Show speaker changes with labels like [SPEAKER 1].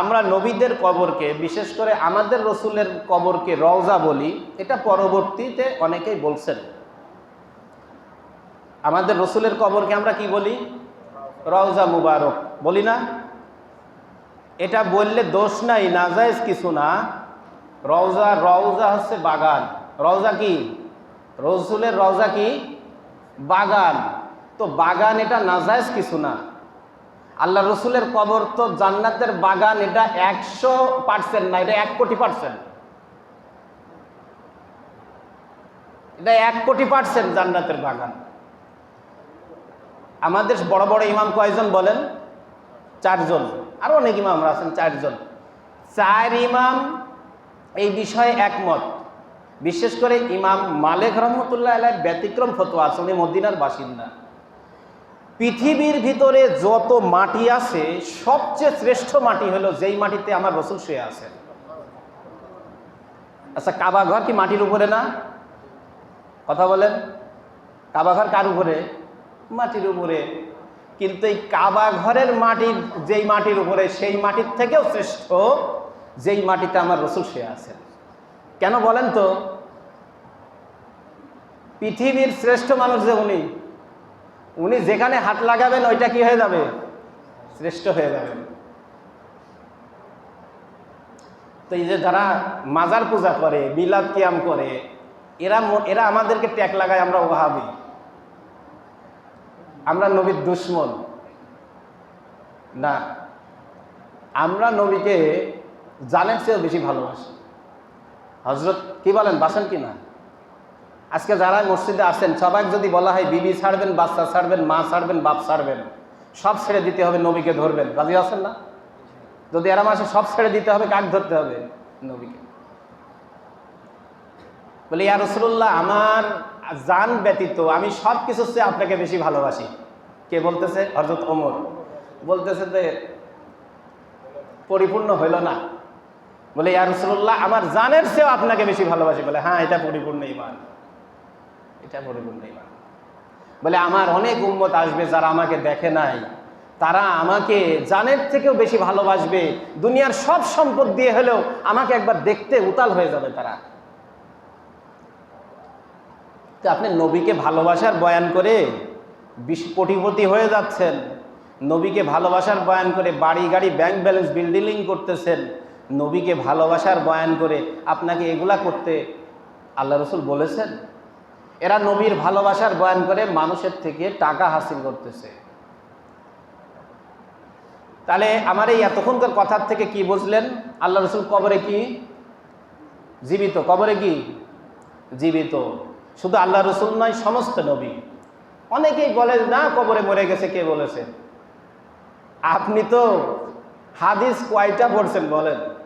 [SPEAKER 1] আমরা নবীদের কবরকে, বিশেষ করে আমাদের রসুলের কবরকে রওজা বলি, এটা পরবর্তীতে অনেকেই বলছেন। আমাদের রসুলের কবরকে আমরা কি বলি? রওজা মুবারক। বলি না? এটা বললে দোষ নাই নাজাইজ কিছু না। রওজা রওজা হচ্ছে বাগান। রওজা কি? রসুলের রওজা কি? বাগান। তো বাগান এটা নাজাইজ কিছু না। আল্লাহ রসুলের কবর তো জান্নাতের বাগান, এটা একশো পার্সেন্ট না, এটা এক কোটি পার্সেন্ট এটা এক কোটি পার্সেন্ট জান্নাতের বাগান। আমাদের বড় বড় ইমাম কয়জন বলেন? চারজন। আরও অনেক ইমামরা আছেন, চারজন। চার ইমাম এই বিষয়ে একমত। বিশেষ করে ইমাম মালেক রহমতুল্লাহ আলাই ব্যতিক্রম ফতোয়া আছে, উনি মদিনার বাসিন্দা। পৃথিবীর ভিতরে যত মাটি আছে, সবচেয়ে শ্রেষ্ঠ মাটি হলো যেই মাটিতে আমার রসুল শুয়ে আছেন। আচ্ছা কাবা ঘর কি মাটির উপরে না? কথা বলেন, কাবা ঘর কার উপরে? মাটির উপরে। কিন্তু এই কাবা ঘরের মাটির যেই মাটির উপরে, সেই মাটির থেকেও শ্রেষ্ঠ যেই মাটিতে আমার রসুল শুয়ে আছেন। কেন বলেন তো? পৃথিবীর শ্রেষ্ঠ মানুষ যে উনি উনি যেখানে হাত লাগাবেন, ওইটা কি হয়ে যাবে? শ্রেষ্ঠ হয়ে যাবে। তো এই যে যারা মাজার পূজা করে বিলাদ কিয়াম করে, এরা এরা আমাদেরকে ট্যাগ লাগায়, আমরা ওহাবি। আমরা নবীর দুশ্মন। না। আমরা নবীকে জানের চেয়েও বেশি ভালোবাসি। হজরত কি বলেন, বাসেন কি না? আজকে যারা মসজিদে আসেন সবাই যদি বলা হয়, বিবি ছাড়বেন, বাচ্চা ছাড়বেন, মা ছাড়বেন, বাপ ছাড়বেন, সব ছেড়ে দিতে হবে, নবীকে ধরবেন। রাজি আছেন না? যদি এরা মাসে সব ছেড়ে দিতে হবে, কাক ধরতে হবে? নবীকে। বলে, ইয়া রসুল্লাহ আমার জান ব্যতীত আমি সব কিছুর চেয়ে আপনাকে বেশি ভালোবাসি। কে বলতেছে? হজরত ওমর। বলতেছে যে, পরিপূর্ণ হইল না। বলে, ইয়া রসুল্লাহ আমার জানের চেয়েও আপনাকে বেশি ভালোবাসি। বলে হ্যাঁ এটা পরিপূর্ণ ইমান এটা পরিপূর্ণ ইমান বলে, আমার অনেক উম্মত আসবে যারা আমাকে দেখে নাই। তারা আমাকে জানের থেকেও বেশি ভালোবাসবে। দুনিয়ার সব সম্পদ দিয়ে হলেও আমাকে একবার দেখতে উতাল হয়ে যাবে তারা। তো আপনি নবীকে ভালোবাসার বয়ান করে বিশ কোটিপতি হয়ে যাচ্ছেন। নবীকে ভালোবাসার বয়ান করে বাড়ি, গাড়ি ব্যাংক ব্যালেন্স বিল্ডিং করতেছেন। নবীকে ভালোবাসার বয়ান করে আপনাকে এগুলা করতে আল্লাহ রসুল বলেছেন এরা নবীর ভালোবাসার বয়ান করে মানুষের থেকে টাকা হাসিল করতেছে। তাহলে আমার এই এতক্ষণকার কথার থেকে কি বুঝলেন? আল্লাহ রসুল কবরে কি? জীবিত। কবরে কি? জীবিত। শুধু আল্লাহ রসুল নয়, সমস্ত নবী। অনেকেই বলে, না, কবরে মরে গেছে, কে বলেছে? আপনি তো হাদিস কয়টা পড়ছেন বলেন?